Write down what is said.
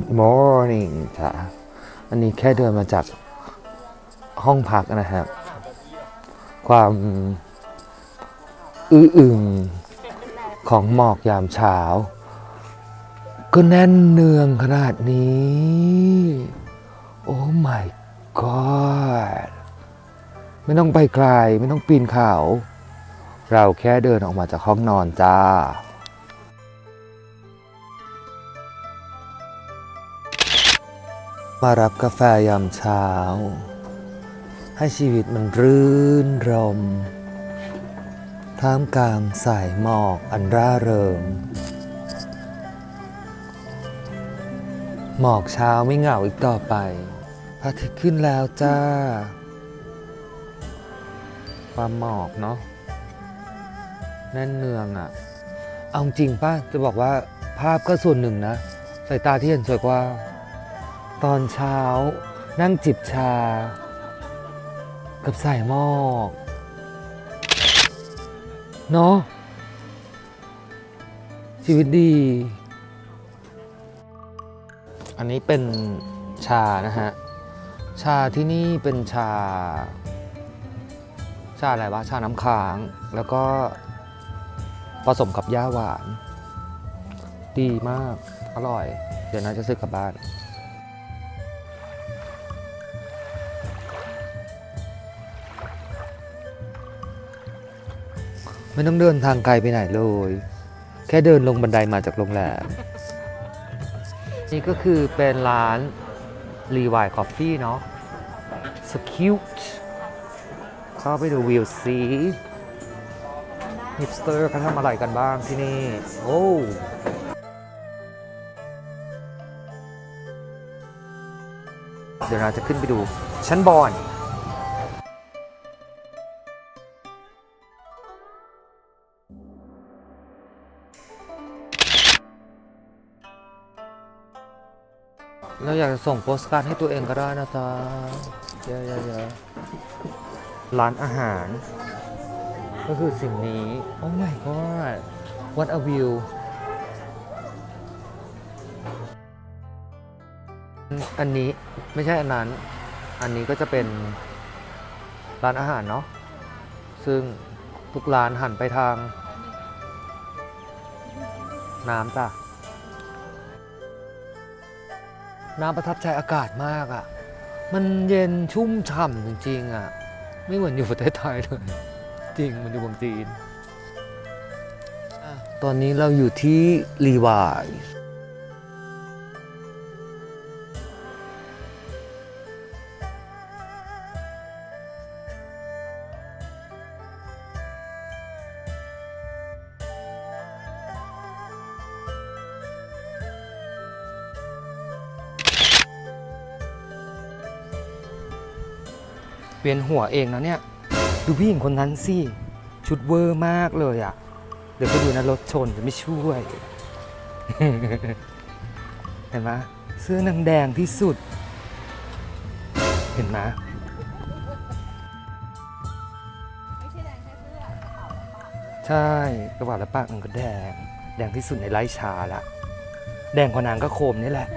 Good morning จ้ะอันนี้แค่เดินมาจากห้องพักนะครับ ความอื้ออึงของหมอกยามเช้า ก็แน่นเนืองขนาดนี้ โอ้ my god ไม่ต้องไปไกล ไม่ต้องปีนเขา เราแค่เดินออกมาจากห้องนอนจ้า มารับกาแฟยามเช้า ให้ชีวิตมันรื่นรม ท่ามกลางสายหมอกอันร่าเริง หมอกเช้าไม่เหงาอีกต่อไปพระอาทิตย์ขึ้นแล้วจ้า ความหมอกเนาะแน่นเนืองอะ่ะ เอาจริงป้าจะบอกว่าภาพก็ส่วนหนึ่งนะ สายตาที่เห็นสวยกว่า ตอนเช้านั่งจิบชา กับสายหมอกเนาะชีวิตดี อันนี้เป็นชานะฮะ ชาที่นี่เป็นชา ชาอะไรวะ ชาน้ำค้าง แล้วก็ผสมกับย่าหวาน ดีมาก อร่อย เดี๋ยวน่าจะซื้อกลับบ้าน ไม่ต้องเดินทางไกลไปไหนเลย แค่เดินลงบันไดมาจากโรงแรม นี่ก็คือเป็นร้าน Levi Coffee เนาะ so cute เข้าไปดูวิวซีฮิปสเตอร์เขาทำอะไรกันบ้างที่นี่ โอ้เดี๋ยวเราจะขึ้นไปดูชั้นบอน เราอยากจะส่งโปสการ์ดให้ตัวเองก็ได้นะจ๊ะเยอะๆๆร้านอาหาร ก็คือสิ่งนี้ โอ้ my god what a view อันนี้ไม่ใช่อันนั้น อันนี้ก็จะเป็นร้านอาหารเนาะ ซึ่งทุกร้านหันไปทาง น้ำจ้ะ น้ำประทับใจอากาศมากอะ่ะ มันเย็นชุ่มฉ่ำจริงๆอะ่ะ ไม่เหมือนอยู่ประเทศไทยเลย จริงมันอยู่เมืองจีนอตอนนี้เราอยู่ที่รีวาย เปลี่ยนหัวเองนะเนี่ย ดูพี่หญิงคนนั้นสิ ชุดเวอร์มากเลยอะ่ะ เดี๋ยวไปดูนะรถชนจะไม่ช่วย เห็นไหมเสื้อนางแดงที่สุด เห็นไหมใช่กระเป๋าและปากมันก็แดง แดงที่สุดในไร่ชาละ แดงกว่านางก็โคมนี่แหละ